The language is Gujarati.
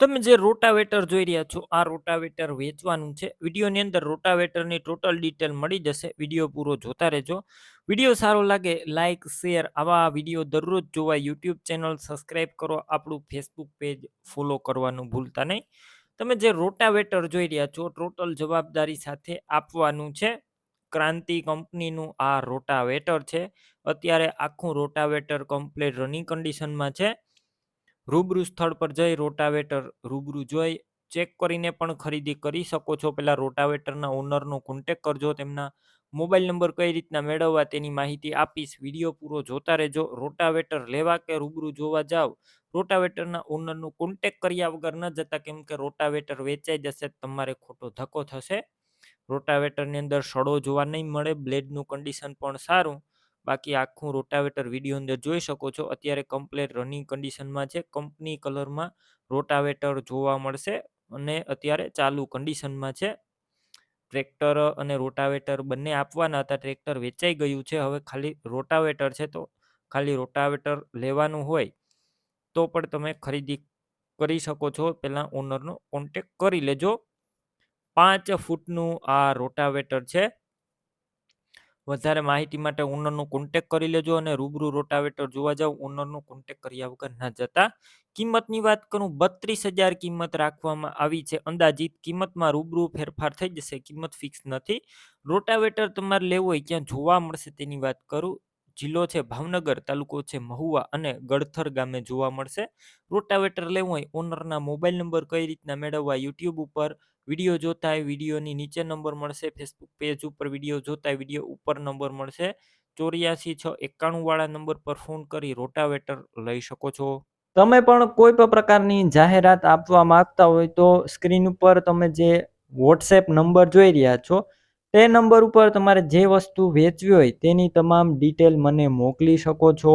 તમે જે રોટાવેટર જોઈ રહ્યા છો, આ રોટાવેટર વેચવાનું છે. વિડીયોની અંદર રોટાવેટરની ટોટલ ડિટેલ મળી જશે. વીડિયો પૂરો જોતા રહેજો. વીડિયો સારો લાગે લાઇક શેર આવા વીડિયો દરરોજ જોવા યુટ્યુબ ચેનલ સબસ્ક્રાઈબ કરો. આપણું ફેસબુક પેજ ફોલો કરવાનું ભૂલતા નહીં. તમે જે રોટાવેટર જોઈ રહ્યા છો, ટોટલ જવાબદારી સાથે આપવાનું છે. ક્રાંતિ કંપનીનું આ રોટાવેટર છે. અત્યારે આખું રોટાવેટર કમ્પ્લીટ રનિંગ કન્ડિશનમાં છે. રૂબરૂ સ્થળ પર જઈ રોટાવેટર રૂબરૂ જોઈ, ચેક કરીને પણ ખરીદી કરી શકો છો. પેલા રોટાવેટરના ઓનરનો કોન્ટેક કરજો, તેમના મોબાઈલ નંબર કઈ રીતના મેળવવા તેની માહિતી આપીશ. વીડિયો પૂરો જોતા રહેજો. રોટાવેટર લેવા કે રૂબરૂ જોવા જાવ, રોટાવેટરના ઓનરનો કોન્ટેક કર્યા વગર ન જતા કેમ કે રોટાવેટર વેચાઈ જશે તમારે ખોટો ધક્કો થશે. રોટાવેટરની અંદર સડો જોવા નહીં મળે, બ્લેડનું કન્ડિશન પણ સારું. બાકી આખું રોટાવેટર વીડિયો અંદર જોઈ શકો છો. અત્યારે કમ્પ્લેટ રનિંગ કન્ડિશનમાં છે. કંપની કલરમાં રોટાવેટર જોવા મળશે અને અત્યારે ચાલુ કન્ડિશનમાં છે. ટ્રેક્ટર અને રોટાવેટર બંને આપવાના હતા. ટ્રેક્ટર વેચાઈ ગયું છે. હવે ખાલી રોટાવેટર છે તો ખાલી રોટાવેટર લેવાનું હોય તો પણ તમે ખરીદી કરી શકો છો. પહેલાં ઓનરનો કોન્ટેક કરી લેજો. પાંચ ફૂટનું આ રોટાવેટર છે. વધારે માહિતી માટે ઓનરનો કોન્ટેક કરી લેજો અને રૂબરૂ રોટાવેટર જોવા જાવ ઓનરનો કોન્ટેક કર્યા વગર ના જતા. કિંમતની વાત કરું, બત્રીસ હજાર કિંમત રાખવામાં આવી છે. અંદાજિત કિંમતમાં રૂબરૂ ફેરફાર થઈ જશે, કિંમત ફિક્સ નથી. રોટાવેટર તમારે લેવું હોય ક્યાં જોવા મળશે તેની વાત કરું. જિલ્લો છે ભાવનગર, તાલુકો છે મહુવા અને ગળથર ગામે જોવા મળશે. રોટાવેટર લેવું હોય ઓનરના મોબાઈલ નંબર કઈ રીતના મેળવવા યુટ્યુબ ઉપર વીડિયો જોતા હોય, વિડીયોની નીચે નંબર મળશે ફેસબુક પેજ ઉપર વીડિયો જોતા વીડિયો ઉપર નંબર મળશે. ચોર્યાસી છ એકાણું વાળા નંબર પર ફોન કરી રોટાવેટર લઈ શકો છો. તમે પણ કોઈ પણ પ્રકારની જાહેરાત આપવા માંગતા હોય તો સ્ક્રીન ઉપર તમે જે વોટ્સએપ નંબર જોઈ રહ્યા છો, તે નંબર ઉપર તમારે જે વસ્તુ વેચવી હોય તેની તમામ ડિટેલ મને મોકલી શકો છો.